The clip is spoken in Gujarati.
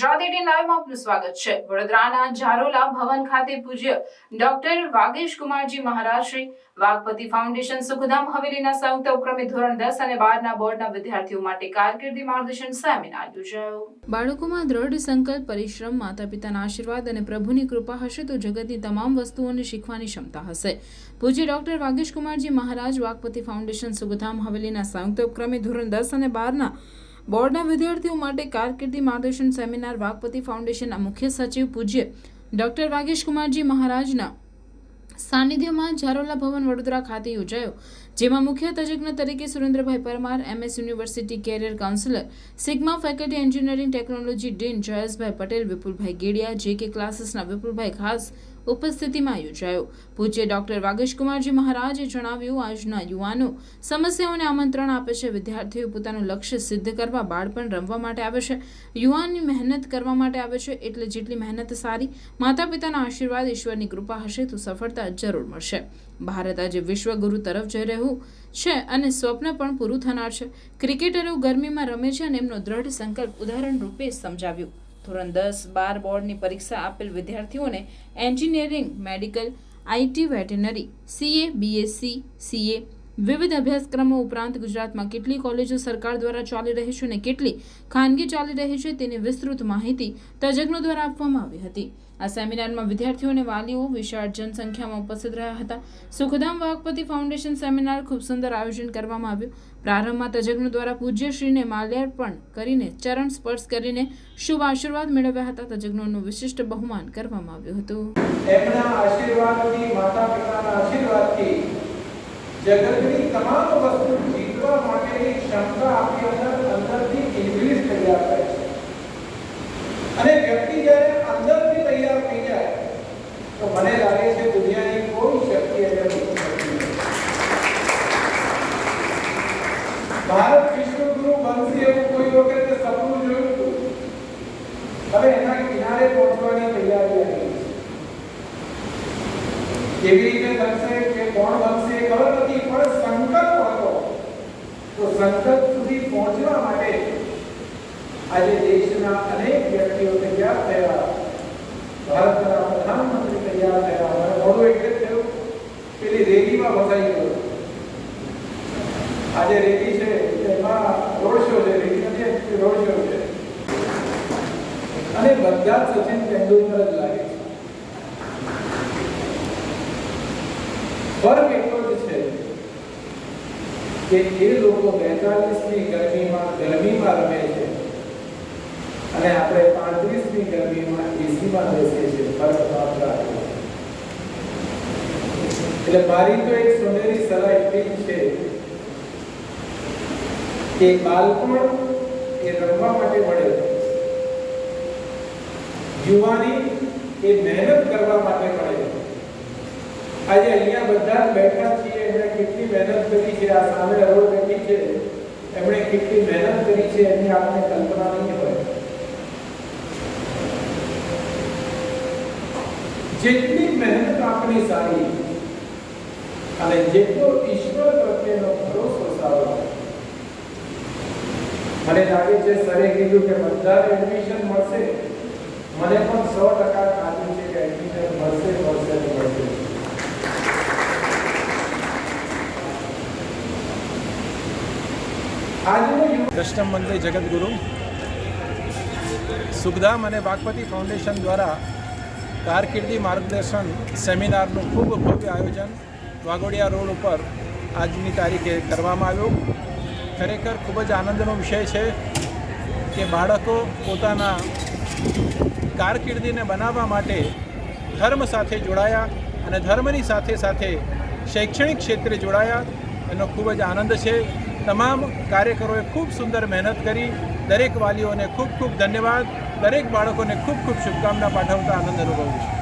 ગુજરાત લાઈવમાં આપનું સ્વાગત છે. વડોદરાના ઝારોલા ભવન ખાતે પૂજ્ય ડોક્ટર વાગેશ કુમારજી મહારાજ શ્રી વાગપતિ ફાઉન્ડેશન સુખધામ હવેલીના સંયુક્ત ઉપક્રમે ધોરણ દસ અને બારના બોર્ડના વિદ્યાર્થીઓ માટે કારકિર્દી માર્ગદર્શન સેમિનાર યોજાયો. બાળકોમાં દ્રઢ સંકલ્પ, પરિશ્રમ માતા પિતાના આશીર્વાદ અને પ્રભુની કૃપા હશે તો જગતની તમામ વસ્તુઓને શીખવાની ક્ષમતા હશે. પૂજ્ય ડોક્ટર વાગેશ કુમારજી મહારાજ વાગપતિ ફાઉન્ડેશન સુખધામ હવેલીના સંયુક્ત ઉપક્રમે ધોરણ દસ અને બારના બોર્ડના વિદ્યાર્થીઓ માટે કારકિર્દી માર્ગદર્શન સેમિનાર વાઘપતિ ફાઉન્ડેશનના મુખ્ય સચિવ પૂજ્ય ડોક્ટર વાગેશ કુમારજી મહારાજના સાનિધ્યમાં ઝારોલા ભવન વડોદરા ખાતે યોજાયો, જેમાં મુખ્ય તજજ્ઞ તરીકે Surendrabhai Parmar, MS university career counsellor, Sigma faculty engineering technology dean Jayeshbhai Patel, Vipulbhai Gediya જે કે ક્લાસીસના વિપુલભાઈ ખાસ ઉપસ્થિતિમાં યોજાયો. પૂજ્ય ડોક્ટર વાગેશકુમારજી મહારાજે જણાવ્યું, આજના યુવાનો સમસ્યાઓને આમંત્રણ આપે છે. વિદ્યાર્થીઓ પોતાનું લક્ષ્ય સિદ્ધ કરવા, બાળપણ રમવા માટે આવે છે. યુવાનની મહેનત કરવા માટે આવે છે. એટલે જેટલી મહેનત સારી માતા પિતાના આશીર્વાદ, ઈશ્વરની કૃપા હશે તો સફળતા જરૂર મળશે. ભારત આજે વિશ્વગુરુ તરફ જઈ રહ્યું છે અને સ્વપ્ન પણ પૂરું થનાર છે. ક્રિકેટરો ગરમીમાં રમે છે અને એમનો દ્રઢ સંકલ્પ ઉદાહરણ રૂપે સમજાવ્યું. ધોરણ દસ બાર બોર્ડની પરીક્ષા આપેલ વિદ્યાર્થીઓને engineering medical IT veterinary CA BSc CA વિવિધ અભ્યાસક્રમો ઉપરાંત ગુજરાતમાં કેટલી કોલેજો સરકાર દ્વારા ચાલી રહી છે અને કેટલી ખાનગી ચાલી રહી છે તેની વિસ્તૃત માહિતી તજજ્ઞો દ્વારા આપવામાં આવી હતી. આ સેમિનારમાં વિદ્યાર્થીઓ અને વાલીઓ વિશાળ જનસંખ્યામાં ઉપસ્થિત રહ્યા હતા. સુખધામ વાઘપતિ ફાઉન્ડેશન સેમિનાર ખૂબ સુંદર આયોજન કરવામાં આવ્યું. પ્રારંભમાં તજજ્ઞો દ્વારા પૂજ્યશ્રીને માલ્યાર્પણ કરીને ચરણ સ્પર્શ કરીને શુભ આશીર્વાદ મેળવ્યા હતા. તજજ્ઞોનું વિશિષ્ટ બહુમાન કરવામાં આવ્યું હતું. જગતની તમામ વસ્તુ જીતવા માટેની ક્ષમતા આપણી અંદર અંદરથી ઇન્ક્રીઝ તૈયાર થાય છે. અને વ્યક્તિ જ્યારે અંદરથી તૈયાર થઈ જાય, તો મને લાગે છે દુનિયાની કોઈ શક્તિ એને. ભારત વિશ્વગુરુ બનશે એવું કોઈ વખતે સપનું જોયું હતું? હવે એના કિનારે પહોંચવાની તૈયારી આવી છે. કેવી રીતે બનશે, કે કોણ બનશે એ ખબર નથી પણ સંકલ્પ હતો તો સંકલ્પ સુધી પહોંચવા માટે આજે દેશના અનેક વ્યક્તિઓ તૈયાર થયા. ભારતના પ્રધાનમંત્રી તૈયાર થયા. મને મોડું એટલે જ થયું. પેલી રેલીમાં ફસાઈ ગયો. આજે રેલી છે. એમાં રોડ શો છે. રેલી નથી રોડ શો છે. અને બધા સચિન તેંડુલકર જ લાગે છે. ફરક એટલો જ છે કે એ લોકો બેતાલીસની ગરમીમાં ગરમીમાં રમે છે. અને આપણે પાંત્રીસની ગરમીમાં એસીમાં બેસીએ છીએ. ફરક માત્ર આટલો. છે. એટલે મારી તો એક સુનેરી સલાહ એટલી જ છે કે બાળપણ એ રમવા માટે મળે યુવાની એ મહેનત કરવા માટે મળે આજે અહીંયા બધા જ બેઠા છીએ એમણે કેટલી મહેનત કરી છે આ સામે બેઠી છે. એમણે કેટલી મહેનત કરી છે એની આપણે કલ્પના નહીં હોય. જેટલી મહેનત આપણી સારી, અને જેટલો ઈશ્વર પ્રત્યેનો ભરોસો સારો, મને લાગે છે સરે કીધું કે બધા એડમિશન મળશે. મને પણ સો ટકા ખાતરી છે કે એડમિશન મળશે મળશે મળશે કૃષ્ણ મંદિર જગતગુરુ સુખધામ અને બાગપતિ ફાઉન્ડેશન દ્વારા કારકિર્દી માર્ગદર્શન સેમિનારનું ખૂબ ભવ્ય આયોજન વાઘોડિયા રોડ ઉપર આજની તારીખે કરવામાં આવ્યું. ખરેખર ખૂબ જ આનંદનો વિષય છે કે બાળકો પોતાના કારકિર્દીને બનાવવા માટે ધર્મ સાથે જોડાયા અને ધર્મની સાથે સાથે શૈક્ષણિક ક્ષેત્રે જોડાયા. એનો ખૂબ જ આનંદ છે. તમામ કાર્યકરોએ ખૂબ સુંદર મહેનત કરી. દરેક વાલીઓને ખૂબ ખૂબ ધન્યવાદ. દરેક બાળકોને ખૂબ ખૂબ શુભકામના પાઠવતા આનંદ અનુભવું છું.